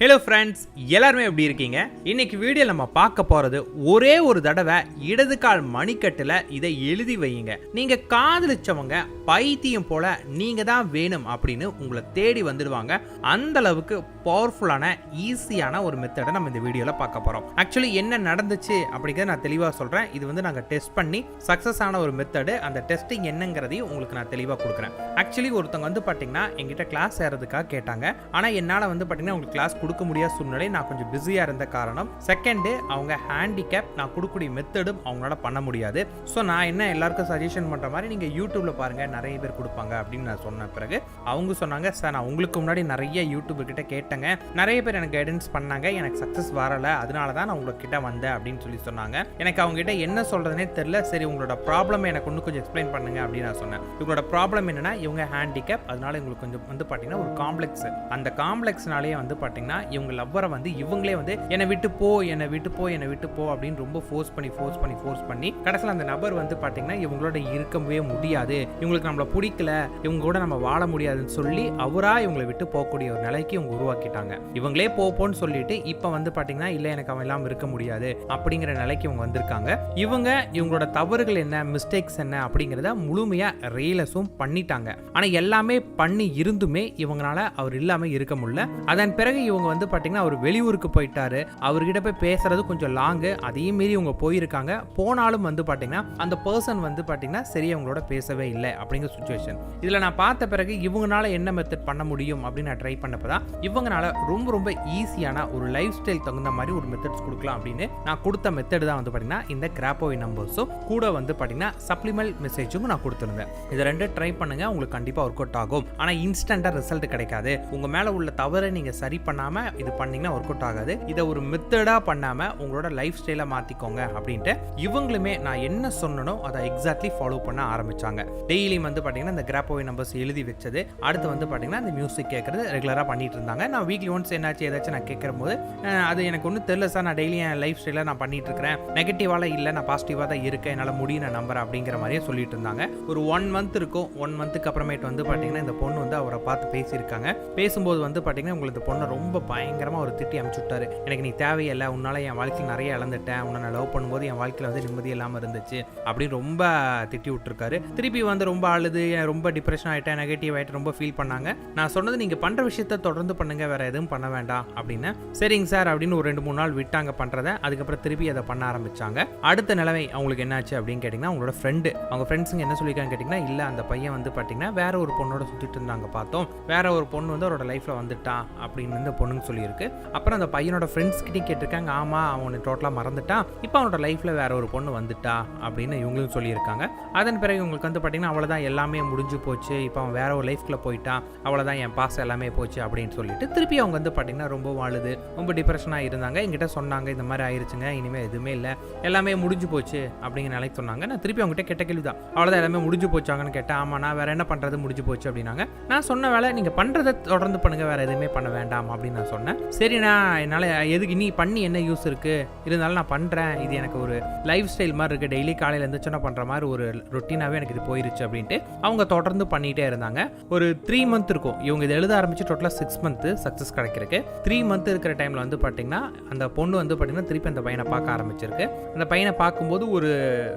Hello friends எல்லாருமே எப்படி இருக்கீங்க? இன்னைக்கு வீடியோ நம்ம பார்க்க போறது ஒரே ஒரு தடவை இடது கால் மணிக்கட்டுல இதை எழுதி வையுங்க. நீங்க காதலிச்சவங்க பைத்தியம் போல நீங்க தான் வேணும் அப்படின்னு உங்களை தேடி வந்துடுவாங்க. அந்த அளவுக்கு பவர்ஃபுல்லான ஈஸியான ஒரு மெத்தடை நம்ம இந்த வீடியோல பார்க்க போறோம். ஆக்சுவலி என்ன நடந்துச்சு அப்படிங்கிறத நான் தெளிவாக சொல்றேன். இது வந்து நாங்கள் டெஸ்ட் பண்ணி சக்ஸஸ் ஆன ஒரு மெத்தடு அந்த டெஸ்டிங் என்னங்கிறதையும் உங்களுக்கு நான் தெளிவாக கொடுக்குறேன். ஆக்சுவலி ஒருத்தவங்க வந்து பார்த்தீங்கன்னா எங்கிட்ட கிளாஸ் ஏறதுக்காக கேட்டாங்க. ஆனால் என்னால் வந்து பார்த்தீங்கன்னா உங்களுக்கு கிளாஸ் கொடுக்க முடியாத சூழ்நிலை நான் கொஞ்சம் பிஸியாக இருந்த காரணம் செகண்டு அவங்க ஹேண்டிகேப் நான் கொடுக்கக்கூடிய மெத்தடும் அவங்களால பண்ண முடியாது. ஸோ நான் என்ன எல்லாருக்கும் சஜஷன் பண்ணுற மாதிரி நீங்கள் யூடியூப்பில் பாருங்கள் நிறைய பேர் கொடுப்பாங்க அப்படின்னு நான் சொன்ன பிறகு அவங்க சொன்னாங்க சார் நான் உங்களுக்கு முன்னாடி நிறைய யூடியூபர் கிட்ட கேட்டேங்க. நிறைய பேர் எனக்கு கைடன்ஸ் பண்ணாங்க எனக்கு சக்ஸஸ் வரலை. அதனால தான் நான் உங்ககிட்ட வந்தேன் அப்படின்னு சொல்லி சொன்னாங்க. எனக்கு அவங்க கிட்ட என்ன சொல்கிறதுனே தெரில சரி உங்களோட ப்ராப்ளம் எனக்கு இன்னும் கொஞ்சம் எக்ஸ்பிளைன் பண்ணுங்க அப்படின்னு நான் சொன்னேன். இவங்களோட ப்ராப்ளம் என்னன்னா இவங்க ஹேண்டிகேப் அதனால இவங்களுக்கு கொஞ்சம் வந்து பார்த்தீங்கன்னா ஒரு காம்ப்ளெக்ஸ் அந்த காம்ப்ளெக்ஸ்னாலேயே வந்து பார்த்தீங்கன்னா இவங்க லவ்வரை வந்து இவங்களே வந்து என்னை விட்டு போ என்னை விட்டு போ என்னை விட்டு போ அப்படின்னு ரொம்ப ஃபோர்ஸ் பண்ணி ஃபோர்ஸ் பண்ணி ஃபோர்ஸ் பண்ணி கடைசியில் அந்த நபர் வந்து பார்த்தீங்கன்னா இவங்களோட இருக்கவே முடியாது. இவங்களுக்கு நம்மளை பிடிக்கல. இவங்க கூட நம்ம வாழ முடியாதுன்னு சொல்லி அவரா இவங்களை விட்டு போகக்கூடிய ஒரு நிலைக்கு இவங்க உருவாக்கிட்டாங்க. இவங்களே போப்போன்னு சொல்லிட்டு இப்போ வந்து பார்த்தீங்கன்னா இல்லை எனக்கு அவன் இல்லாமல் இருக்க முடியாது அப்படிங்கிற நிலைக்கு இவங்க வந்திருக்காங்க. இவங்க இவங்களோட தவறுகள் என்ன மிஸ்டேக்ஸ் என்ன அப்படிங்கிறத முழுமையாக ரியலஸும் பண்ணிட்டாங்க. ஆனால் எல்லாமே பண்ணி இருந்துமே இவங்களால அவர் இல்லாமல் இருக்க முடியல. அதன் பிறகு இவங்க வந்து பார்த்தீங்கன்னா அவர் வெளியூருக்கு போயிட்டாரு. அவர்கிட்ட போய் பேசுறது கொஞ்சம் லாங்கு அதையும் மீறி இவங்க போயிருக்காங்க. போனாலும் வந்து பார்த்தீங்கன்னா அந்த பர்சன் வந்து பார்த்தீங்கன்னா சரி அவங்களோட பேசவே இல்லை அப்படிங்கிற சுச்சுவேஷன் இதில் நான் பார்த்த பிறகு இவங்கனால என்ன மெத்தட் பண்ண முடியும் அப்படின்னு நான் ட்ரை பண்ணப்போ தான் இவங்கனால ரொம்ப ரொம்ப ஈஸியான ஒரு லைஃப் ஸ்டைல் தகுந்த மாதிரி ஒரு மெத்தட்ஸ் கொடுக்கலாம் அப்படின்னு நான் கொடுத்த மெத்தட் தான் வந்து பார்த்தீங்கன்னா இந்த கிராப்போய் நம்பர்ஸும் கூட வந்து பார்த்தீங்கன்னா சப்ளிமெண்ட் மெசேஜும் நான் கொடுத்துருந்தேன். இதை ரெண்டு ட்ரை பண்ணுங்க. உங்களுக்கு கண்டிப்பாக ஒர்க் அவுட் ஆகும் ஆனால் இன்ஸ்டண்ட்டாக ரிசல்ட் கிடைக்காது. உங்கள் மேலே உள்ள தவறை நீங்கள் சரி பண்ணாமல் இது பண்ணிங்கன்னா ஒர்க் அவுட் ஆகாது. இதை ஒரு மெத்தடாக பண்ணாமல் உங்களோட லைஃப் ஸ்டைலை மாற்றிக்கோங்க அப்படின்ட்டு இவங்களுமே நான் என்ன சொன்னனோ அதை எக்ஸாக்ட்லி ஃபாலோ பண்ண ஆரம்பித்தாங்க டெய்லியும் வந்து பார்த்தீங்கன்னா இந்த கிராப்போய் நம்பர்ஸ் எழுதி வச்சது. அடுத்து வந்து பார்த்தீங்கன்னா இந்த மியூசிக் கேட்குறது ரெகுலராக பண்ணிட்டு இருந்தாங்க. நான் வீக்லி ஒன்ஸ் என்னாச்சு ஏதாச்சும் நான் கேட்குற போது அது எனக்கு ஒன்றும் தெரியல சார் நான் டெய்லி என் லைஃப் ஸ்டைலில் நான் பண்ணிட்டு இருக்கிறேன். நெகட்டிவால இல்லை நான் பாசிட்டிவாக தான் இருக்கேன். என்னால் முடியும் நான் நம்புறேன் அப்படிங்கிற மாதிரியே சொல்லிட்டு இருந்தாங்க. ஒரு ஒன் மந்த் இருக்கும். ஒன் மந்த்துக்கு அப்புறமேட்டு வந்து பார்த்தீங்கன்னா இந்த பொண்ணு வந்து அவரை பார்த்து பேசியிருக்காங்க. பேசும்போது வந்து பார்த்தீங்கன்னா உங்களுக்கு இந்த பொண்ணை ரொம்ப பயங்கரமாக ஒரு திட்டி அமுச்சு விட்டாரு. எனக்கு நீ தேவையில்லை உன்னால் என் வாழ்க்கையில் நிறைய இழந்துட்டேன். உன்னை நான் லவ் பண்ணும்போது என் வாழ்க்கையில் வந்து நிம்மதி இல்லாமல் இருந்துச்சு அப்படின்னு ரொம்ப திட்டி விட்டுருக்காரு. திருப்பி வந்து ரொம்ப அழுது ரொம்ப டிப்ரெஷன் ஆகிட்டேன் நெகட்டிவ் ஆகிட்டு ரொம்ப ஃபீல் பண்ணாங்க. நான் சொன்னது நீங்கள் பண்ணுற விஷயத்த தொடர்ந்து பண்ணுங்க வேற எதுவும் பண்ண வேண்டாம் அப்படின்னு. சரிங்க சார் அப்படின்னு ஒரு ரெண்டு மூணு நாள் விட்டாங்க பண்ணுறத அதுக்கப்புறம் திருப்பி அதை பண்ண ஆரம்பிச்சாங்க. அடுத்த நிலைமை அவங்களுக்கு என்னாச்சு? அப்படின்னு கேட்டிங்கன்னா அவங்களோட ஃப்ரெண்டு அவங்க ஃப்ரெண்ட்ஸுங்க என்ன சொல்லியிருக்காங்க கேட்டிங்கன்னா இல்லை அந்த பையன் வந்து பார்த்தீங்கன்னா வேற ஒரு பொண்ணோட சுற்றிட்டு இருந்தாங்க பார்த்தோம். வேற ஒரு பொண்ணு வந்து அவரோட லைஃப்பில் வந்துட்டான் அப்படின்னு இந்த பொண்ணுங்க சொல்லியிருக்கு. அப்புறம் அந்த பையனோட ஃப்ரெண்ட்ஸ் கிட்டயும் கேட்டிருக்காங்க ஆமாம் அவனை டோட்டலாக மறந்துட்டான். இப்போ அவனோட லைஃப்பில் வேற ஒரு பொண்ணு வந்துட்டா அப்படின்னு இவங்களும் சொல்லியிருக்காங்க. அதன் பிறகு இவங்களுக்கு வந்து பார்த்தீங்கன்னா அவ்வளோதான் எல்லாமே முடிஞ்சு போச்சு. இப்போ அவன் வேற ஒரு லைஃப்ல போயிட்டான். அவ்வளோதான் என் பாஸ் எல்லாமே போச்சு அப்படின்னு சொல்லிட்டு திருப்பி அவங்க வந்து பார்த்தீங்கன்னா ரொம்ப வாழுது. ரொம்ப டிப்ரெஷனாக இருந்தாங்க. என்கிட்ட சொன்னாங்க இந்த மாதிரி ஆயிடுச்சுங்க இனிமேல் எதுவுமே இல்லை. எல்லாமே முடிஞ்சு போச்சு அப்படிங்கிற நிலைக்கு சொன்னாங்க. நான் திருப்பி அவங்ககிட்ட கெட்ட கேள்வி தான் அவ்வளோதான் எல்லாமே முடிஞ்சு போச்சாங்கன்னு கேட்டேன். ஆமாம் நான் வேற என்ன பண்ணுறது முடிஞ்சு போச்சு அப்படின்னாங்க. நான் சொன்ன வேலை நீங்கள் பண்ணுறதை தொடர்ந்து பண்ணுங்க. வேற எதுவுமே பண்ண வேண்டாம் அப்படின்னு நான் சொன்னேன். சரி நான் என்னால் எதுக்கு நீ பண்ணி என்ன யூஸ் இருக்கு? இருந்தாலும் நான் பண்ணுறேன் இது எனக்கு ஒரு லைஃப் ஸ்டைல் மாதிரி இருக்குது டெய்லி காலையில் எழுந்திரிச்சோன்னா பண்ணுற மாதிரி ஒரு ரொட்டீனாகவே எனக்கு இது போயிருச்சு அப்படின்ட்டு அவங்க தொடர்ந்து பண்ணிகிட்டே இருந்தாங்க. ஒரு த்ரீ மந்த் இருக்கும். இவங்க இதை எழுத ஆரம்பிச்சு டோட்டலாக சிக்ஸ் மந்த்து சக்ஸஸ் கிடைக்கிறதுக்கு. த்ரீ மந்த் இருக்கிற டைமில் வந்து பார்த்தீங்கன்னா அந்த பொண்ணு வந்து பார்த்தீங்கன்னா திருப்பி அந்த பையனை பார்க்க ஆரம்பிச்சிருக்கு. அந்த பையனை பார்க்கும்போது ஒரு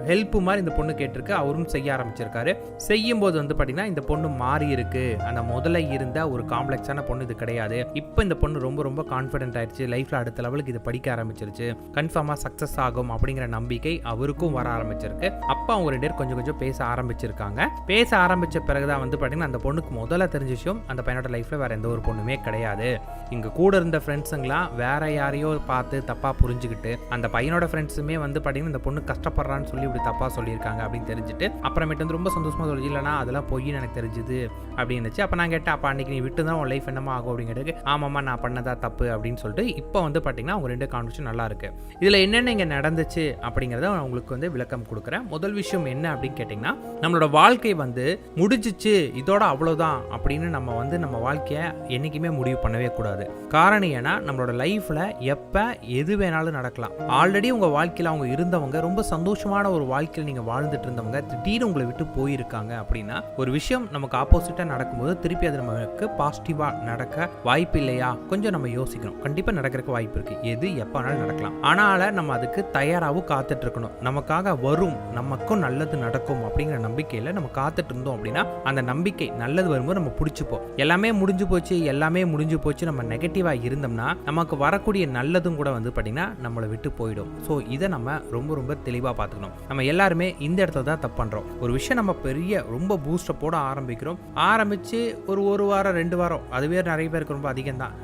ஹெல்ப் மாதிரி இந்த பொண்ணு கேட்டிருக்கு. அவரும் செய்ய ஆரம்பிச்சிருக்காரு. செய்யும்போது வந்து பார்த்தீங்கன்னா இந்த பொண்ணு மாறி இருக்கு அந்த முதல்ல இருந்த ஒரு காம்ப்ளெக்ஸான பொண்ணு இது கிடையாது. இப்போ இந்த பொண்ணு ரொம்ப ரொம்ப கான்ஃபிடென்ட் ஆயிடுச்சு. லைஃப்பில் அடுத்த லெவலுக்கு இது படிக்க ஆரம்பிச்சிருச்சு. கன்ஃபார்மாக சக்ஸஸ் ஆகும் அப்படிங்கிற நம்பிக்கை அவருக்கும் வர ஆரம்பிச்சிருக்கு. அப்பா அவங்க ரெண்டு பேர் கொஞ்சம் கொஞ்சம் பேச ஆரம்பிச்சிருக்காங்க. பேச ஆரம்பிச்ச பிறகுதான் வந்து பார்த்தீங்கன்னா அந்த பொண்ணுக்கு முதல்ல தெரிஞ்ச விஷயம் அந்த பையனோட லைஃப்பில் வேற எந்த ஒரு பொண்ணுமே கிடையாது. இங்கே கூட இருந்த ஃப்ரெண்ட்ஸுங்களாம் வேற யாரையோ பார்த்து தப்பாக புரிஞ்சுக்கிட்டு அந்த பையனோட ஃப்ரெண்ட்ஸுமே வந்து பார்த்தீங்கன்னா இந்த பொண்ணு கஷ்டப்படுறான்னு சொல்லி இப்படி தப்பாக சொல்லியிருக்காங்க அப்படின்னு தெரிஞ்சுட்டு அப்புறமேட்டு வந்து ரொம்ப சந்தோஷமாக சொல்லி இல்லைனா அதெல்லாம் பொய்ன்னு எனக்கு தெரிஞ்சுது. அப்படின்னுச்சு அப்போ நான் கேட்டேன் அப்போ அன்னைக்கு நீ விட்டு தான் உன் லைஃப் என்னமா ஆகும்? அப்படிங்கிறதுக்கு ஆமாம்மா நான் பண்ணதா தப்பு அப்படின்னு சொல்லிட்டு இப்போ வந்து பார்த்தீங்கன்னா அவங்க ரெண்டு கான்வர்சேஷன் நல்லா இருக்கு இதில் என்னென்ன இங்கே நடந்துச்சு அப்படிங்கிறத நான் உங்களுக்கு வந்து விளக்கம் கொடுக்குறேன். முதல் விஷயம் என்ன அப்படின்னு கேட்டிங்கன்னா நம்மளோட வாழ்க்கை வந்து முடிஞ்சிச்சு இதோட அவ்வளோதான் அப்படின்னு நம்ம வந்து நம்ம வாழ்க்கையை என்றைக்குமே முடிவு பண்ணவே கூடாது. காரணம் ஏன்னா நம்மளோட லைஃப்பில் எப்போ எது வேணாலும் நடக்கலாம். ஆல்ரெடி உங்கள் வாழ்க்கையில் அவங்க இருந்தவங்க ரொம்ப சந்தோஷமான ஒரு வாழ்க்கையில் நீங்கள் வாழ்ந்துட்டு இருந்தவங்க திடீர்னு உங்களை விட்டு போயிருக்காங்க அப்படின்னா ஒரு விஷயம் நமக்கு ஆப்போசிட்டாக நடக்கும்போது திருப்பி அது நமக்கு பாசிட்டிவாக நடக்க வாய்ப்பு இல்லையா கொஞ்சம் நம்ம யோசிக்கணும். கண்டிப்பாக நடக்கிறதுக்கு வாய்ப்பு இருக்குது எது எப்போ வேணாலும் நடக்கலாம். ஆனால் நம்ம அதுக்கு தயாராகவும் காத்துட்டு இருக்கணும் நமக்காக வரும் நமக்கும் நல்லது நடக்கும் அப்படிங்கிற நம்பிக்கையில் நம்ம காத்துட்டு இருந்தோம் அப்படின்னா அந்த நம்பிக்கை நல்லது வரும்போது நம்ம பிடிச்சிப்போம். எல்லாமே முடிஞ்சு போச்சு எல்லாமே முடிஞ்சு போச்சு நம்ம நெகட்டிவாக இருந்தோம்னா நமக்கு வரக்கூடிய நல்லதும் கூட வந்து பார்த்திங்கன்னா நம்மளை விட்டு போயிடும். ஸோ இதை நம்ம ரொம்ப ரொம்ப தெளிவாக பார்த்துக்கணும் நம்ம எல்லாருமே இந்த இடத்துல தான் தப்பு பண்ணுறோம் ஒரு விஷயம் நம்ம பெரிய ரொம்ப பூஸ்டப்போட ஆரம்பிக்கிறோம். ஆரம்பித்து ஒரு ஒரு வாரம் ரெண்டு வாரம் அதுவே நிறைய பேருக்கு ரொம்ப அதிகம் தான்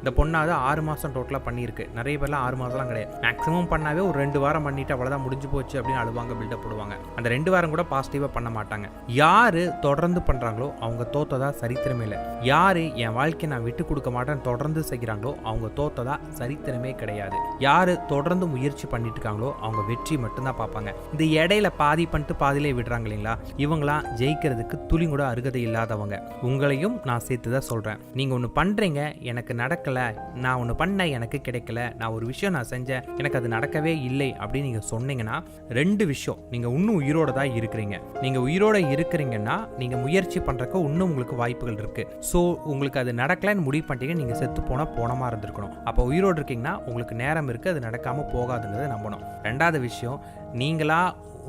இந்த பொண்ணாவது ஆறு மாதம் டோட்டலாக பண்ணியிருக்கு. நிறைய பேர்லாம் ஆறு மாதம்லாம் கிடையாது. மேக்ஸிமம் பண்ணாவே ஒரு ரெண்டு வாரம் பண்ணிட்டு அவ்வளோதான் முடிஞ்சு போச்சு அப்படின்னு அழுவாங்க பில்டப் போடுவாங்க. அந்த ரெண்டு வாரம் கூட பாசிட்டிவாக பண்ண மாட்டாங்க. யார் தொடர்ந்து பண்ணுறாங்களோ அவங்க தோத்ததா சரித்திரமே இல்லை. யார் என் வாழ்க்கையை நான் விட்டு கொடுக்க மாட்டேன்னு தொடர்ந்து செய்கிறாங்களோ அவங்க தோத்ததா சரித்திரமே கிடையாது. யார் தொடர்ந்து முயற்சி பண்ணிட்டு இருக்காங்களோ அவங்க வெற்றி மட்டும்தான் பார்ப்பாங்க. இந்த இடையில பாதி பண்ணிட்டு பாதியிலே விடுறாங்க இல்லைங்களா? இவங்களாம் ஜெயிக்கிறதுக்கு துளி கூட அருகதை இல்லாதவங்க. உங்களையும் நான் சேர்த்து தான் சொல்கிறேன் நீங்கள் ஒன்று பண்ணுறீங்க எனக்கு எனக்கு நடக்கலை நான் ஒன்று பண்ணேன் எனக்கு கிடைக்கல நான் ஒரு விஷயம் நான் செஞ்சேன் எனக்கு அது நடக்கவே இல்லை அப்படின்னு நீங்கள் சொன்னீங்கன்னா ரெண்டு விஷயம். நீங்கள் இன்னும் உயிரோட தான் இருக்கிறீங்க. நீங்கள் உயிரோட இருக்கிறீங்கன்னா நீங்கள் முயற்சி பண்ணுறக்கு இன்னும் உங்களுக்கு வாய்ப்புகள் இருக்குது ஸோ உங்களுக்கு அது நடக்கலைன்னு முடிவு பண்ணிட்டீங்க நீங்கள் செத்து போனால் போனமாக இருந்திருக்கணும். அப்போ உயிரோடு இருக்கீங்கன்னா உங்களுக்கு நேரம் இருக்குது அது நடக்காமல் போகாதுங்கிறத நம்பணும். ரெண்டாவது விஷயம் நீங்களா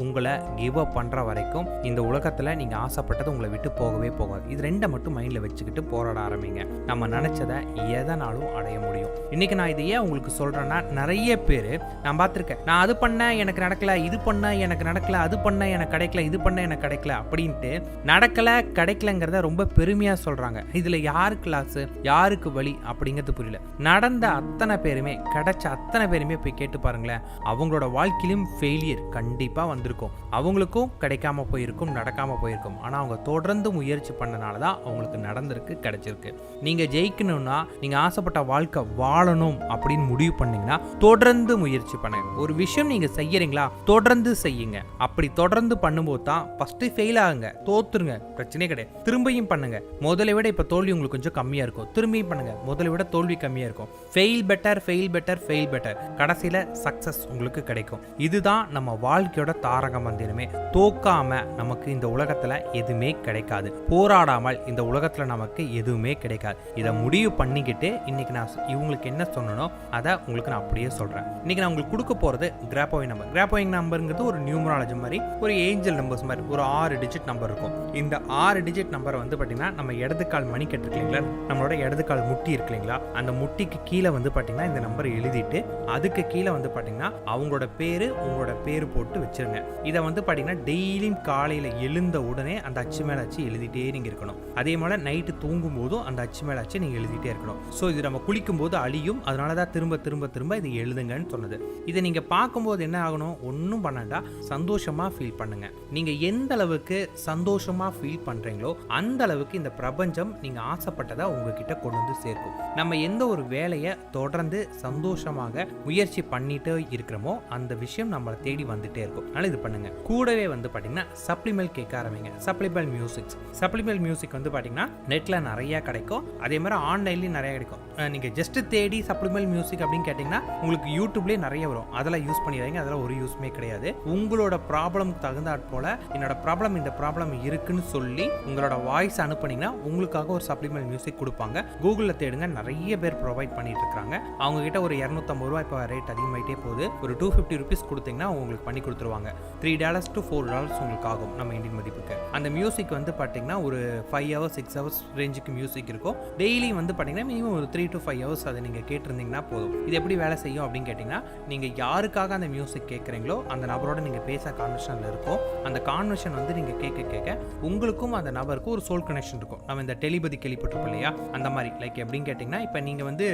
உங்களை கிவ் அப் பண்ணுற வரைக்கும் இந்த உலகத்தில் நீங்கள் ஆசைப்பட்டது உங்களை விட்டு போகவே போகாது. இது ரெண்டை மட்டும் மைண்டில் வச்சுக்கிட்டு போராட ஆரம்பிங்க. நம்ம நினச்சதை எதனாலும் அடைய முடியும். இன்றைக்கி நான் இதை ஏன் உங்களுக்கு சொல்கிறேன்னா நிறைய பேர் நான் பார்த்துருக்கேன். நான் அது பண்ணேன் எனக்கு நடக்கல இது பண்ணேன் எனக்கு நடக்கல அது பண்ணேன் எனக்கு கிடைக்கல இது பண்ண எனக்கு கிடைக்கல அப்படின்ட்டு நடக்கலை கிடைக்கலங்கிறத ரொம்ப பெருமையாக சொல்கிறாங்க இதில் யாருக்கு லாஸு யாருக்கு வழி அப்படிங்கிறது புரியல. நடந்த அத்தனை பேருமே கிடைச்ச அத்தனை பேருமே போய் கேட்டு பாருங்களேன் அவங்களோட வாழ்க்கையிலும் ஃபெயிலியர் கண்டிப்பாக வந்து இருந்திருக்கும் அவங்களுக்கும் கிடைக்காம போயிருக்கும் நடக்காம போயிருக்கும். ஆனால் அவங்க தொடர்ந்து முயற்சி பண்ணனால தான் அவங்களுக்கு நடந்திருக்கு கிடைச்சிருக்கு. நீங்கள் ஜெயிக்கணும்னா நீங்கள் ஆசைப்பட்ட வாழ்க்கை வாழணும் அப்படின்னு முடிவு பண்ணீங்கன்னா தொடர்ந்து முயற்சி பண்ணுங்க. ஒரு விஷயம் நீங்கள் செய்யறீங்களா தொடர்ந்து செய்யுங்க. அப்படி தொடர்ந்து பண்ணும்போது தான் ஃபஸ்ட்டு ஃபெயில் ஆகுங்க. தோத்துருங்க. பிரச்சனையே கிடையாது. திரும்பியும் பண்ணுங்க. முதலை விட இப்போ தோல்வி உங்களுக்கு கொஞ்சம் கம்மியாக இருக்கும். திரும்பியும் பண்ணுங்க. முதலை விட தோல்வி கம்மியாக இருக்கும். Fail better fail better fail better கடைசியில் சக்ஸஸ் உங்களுக்கு கிடைக்கும். இதுதான் நம்ம வாழ்க்கையோட தாரக மந்திரமே தோக்காம நமக்கு இந்த உலகத்தில் எதுவுமே கிடைக்காது. போராடாமல் இந்த உலகத்தில் நமக்கு எதுவுமே கிடைக்காது. இதை முடிவு பண்ணிக்கிட்டு இன்னைக்கு நான் இவங்களுக்கு என்ன சொன்னனோ அதை உங்களுக்கு நான் அப்படியே சொல்கிறேன் இன்னைக்கு நான் உங்களுக்கு கொடுக்க போகிறது கிராப்போயிங் நம்பர் கிராப்போயிங் நம்பருங்கிறது ஒரு நியூமராலஜி மாதிரி ஒரு ஏஞ்சல் நம்பர்ஸ் மாதிரி ஒரு ஆறு டிஜிட் நம்பர் இருக்கும். இந்த ஆறு டிஜிட் நம்பரை வந்து பார்த்தீங்கன்னா நம்ம இடது கால் மணி கட்டிருக்கீங்களா இல்லைங்களா? நம்மளோட இடது கால் முட்டி இருக்கு இல்லைங்களா? அந்த முட்டிக்கு கீழே வந்து பார்த்தீங்கன்னா இந்த நம்பர் எழுதிட்டு அதுக்கு கீழே வந்து பார்த்தீங்கன்னா அவங்களோட பேர் உங்களோட பேர் போட்டு வச்சிருங்க. இதை வந்து பார்த்தீங்கன்னா டெய்லியும் காலையில் எழுந்த உடனே அந்த அச்சு மேலே அச்சு எழுதிட்டே நீங்கள் இருக்கணும். அதே போல் நைட்டு தூங்கும் போதும் அந்த அச்சு மேலே அச்சு நீங்கள் எழுதிட்டே இருக்கணும். ஸோ இது நம்ம குளிக்கும் போது அழியும். அதனால தான் திரும்ப திரும்ப திரும்ப இது எழுதுங்கன்னு சொன்னது. இதை நீங்கள் பார்க்கும்போது என்ன ஆகணும்? ஒன்றும் பண்ணாண்டா சந்தோஷமாக ஃபீல் பண்ணுங்க. நீங்கள் எந்த அளவுக்கு சந்தோஷமாக ஃபீல் பண்ணுறீங்களோ அந்த அளவுக்கு இந்த பிரபஞ்சம் நீங்கள் ஆசைப்பட்டதை உங்ககிட்ட கொண்டு வந்து சேர்க்கும். நம்ம எந்த ஒரு வேலையை தொடர்ந்து சந்தோஷமாக முயற்சி பண்ணிட்டு இருக்கிறோமோ அந்த விஷயம் நம்மளை தேடி வந்துட்டே இருக்கும். அதனால் இது பண்ணுங்க. கூடவே வந்து பார்த்தீங்கன்னா சப்ளிமெண்ட் கேட்க ஆரம்பிங்க. சப்ளிமெண்ட் மியூசிக்ஸ் சப்ளிமெண்ட் மியூசிக் வந்து பார்த்தீங்கன்னா நெட்டில் நிறைய கிடைக்கும். அதே மாதிரி ஆன்லைன்லேயும் நிறைய கிடைக்கும். நீங்கள் நீங்க ஜஸ்ட் தேடி சப்ளிமெண்ட் மியூசிக் அப்படின்னு கேட்டிங்கன்னா உங்களுக்கு யூடியூப்லேயே நிறைய வரும். அதெல்லாம் யூஸ் பண்ணிடுறீங்க அதெல்லாம் ஒரு யூஸ்மே கிடையாது. உங்களோட ப்ராப்ளம் தகுந்தாற் போல என்னோட ப்ராப்ளம் இந்த ப்ராப்ளம் இருக்குன்னு சொல்லி உங்களோட வாய்ஸ் அனுப்புனீங்கன்னா உங்களுக்காக ஒரு சப்ளிமெண்ட் மியூசிக் கொடுப்பாங்க. கூகுளில் தேடுங்க. நிறைய பேர் ப்ரொவைட் பண்ணிட்டு இருக்காங்க. அவங்க கிட்ட ஒரு இரநூத்தம்பது ரூபா இப்போ ரேட் அதிகமாயிட்டே போகுது. ஒரு டூ ஃபிஃப்டி ருபீஸ் கொடுத்தீங்கன்னா உங்களுக்கு பண்ணி கொடுத்துருவாங்க. Three dollars to four dollars உங்களுக்கு ஆகும் நம்ம இந்தியன் மதிப்புக்கு. அந்த மியூசிக் வந்து பார்த்தீங்கன்னா ஒரு ஃபைவ் ஹவர்ஸ் சிக்ஸ் ஹவர்ஸ் ரேஞ்சுக்கு மியூசிக் இருக்கும். டெய்லி வந்து பார்த்தீங்கன்னா மினிமம் ஒரு த்ரீ டு ஃபைவ் ஹவர்ஸ் அதை நீங்கள் கேட்டிருந்தீங்கன்னா போதும். இது எப்படி வேலை செய்யும் அப்படின்னு கேட்டிங்கன்னா நீங்கள் யாருக்காக அந்த மியூசிக் கேட்குறீங்களோ அந்த நபரோட நீங்கள் பேச கான்வர்ஷனில் இருக்கும். அந்த கான்வர்ஷன் வந்து நீங்கள் கேட்க கேட்க உங்களுக்கும் அந்த நபருக்கும் ஒரு சோல் கனெக்ஷன் இருக்கும். நம்ம இந்த டெலிபதி கேள்விப்பட்டிருப்போம் இல்லையா? அந்த மாதிரி. லைக் எப்படின்னு கேட்டிங்கன்னா இப்போ நீங்கள் வந்து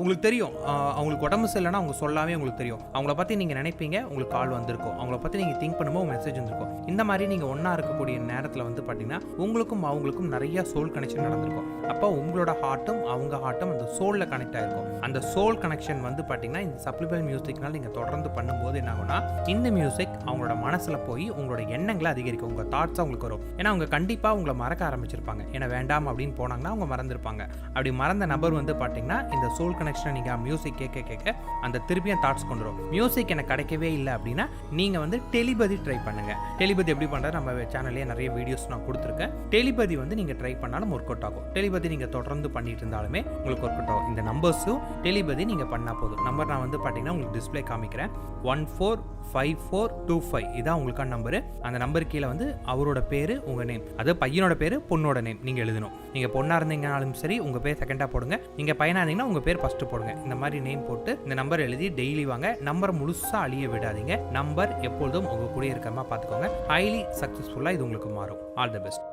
உங்களுக்கு தெரியும். அவங்களுக்கு உடம்பு சரியில்லைன்னா அவங்க சொல்லாமே உங்களுக்கு தெரியும். அவங்கள பற்றி நீங்கள் நினைப்பீங்க உங்களுக்கு கால் வந்திருக்கும். அவங்கள பற்றி நீங்கள் திங்க் பண்ணும்போது மெசேஜ் வந்திருக்கும். இந்த மாதிரி நீங்கள் ஒன்றா இருக்கக்கூடிய நேரத்தில் வந்து பார்த்தீங்கன்னா உங்களுக்கும் அவங்களுக்கும் நிறைய சோல் கனெக்ஷன் நடந்திருக்கும். அப்போ உங்களோட ஹார்ட்டும் அவங்க ஹார்ட்டும் அந்த சோலில் கனெக்ட் ஆயிருக்கும். அந்த சோல் கனெக்ஷன் வந்து பார்த்தீங்கன்னா இந்த சப்ளிமெண்ட் மியூசிக்னால் நீங்கள் தொடர்ந்து பண்ணும்போது என்ன ஆகும்னா இந்த மியூசிக் அவங்களோட மனசில் போய் உங்களோட எண்ணங்களை அதிகரிக்கும். உங்கள் தாட்ஸ் அவங்களுக்கு வரும். ஏன்னா அவங்க கண்டிப்பாக உங்களை மறக்க ஆரம்பிச்சிருப்பாங்க. ஏன்னா வேண்டாம் அப்படின்னு போனாங்கன்னா அவங்க மறந்துருப்பாங்க. அப்படி மறந்த நபர் வந்து பார்த்தீங்கன்னா இந்த சோல் கனெக்ஷனை நீங்கள் மியூசிக் கேட்க கேட்க அந்த திருப்பியும் தாட்ஸ் கொண்டு வரும். மியூசிக் எனக்கு கிடைக்கவே இல்லை அப்படின்னா நீங்கள் வந்து டெலிபதி ட்ரை பண்ணுங்க. டெலிபதி எப்படி பண்ணுறது நம்ம சேனல்லே நிறைய வீடியோஸ் நான் கொடுத்துருக்கேன். டெலிபதி வந்து நீங்கள் ட்ரை பண்ணாலும் ஒர்க் அவுட் ஆகும். டெலிபதி நீங்கள் தொடர்ந்து பண்ணிட்டு இருந்தாலுமே உங்களுக்கு ஒர்க் அவுட் ஆகும். இந்த நம்பர்ஸும் டெலிபதி நீங்கள் பண்ணால் போதும். நம்பர் நான் வந்து பார்த்தீங்கன்னா உங்களுக்கு டிஸ்ப்ளே காமிக்கிறேன். One four five four two five இதான் உங்களுக்கான நம்பரு அந்த நம்பர் கீழே வந்து அவரோட பேர் உங்கள் நேம் அது பையனோட பேர் பொண்ணோட நேம் நீங்கள் எழுதணும். நீங்கள் பொண்ணாக இருந்தீங்கனாலும் சரி உங்கள் பேர் செகண்டாக போடுங்க. நீங்கள் பையனாக இருந்தீங்கன்னா உங்கள் பேர் ஃபஸ்ட்டு போடுங்க. இந்த மாதிரி நேம் போட்டு இந்த நம்பர் எழுதி டெய்லி வாங்க. நம்பர் முழுசாக அழிய விடாதீங்க. நம்பர் எப்பொழுதும் உங்கள் கூட இருக்கிற மாதிரி பார்த்துக்கோங்க ஹைலி சக்ஸஸ்ஃபுல்லாக இது உங்களுக்கு மாறும். All the best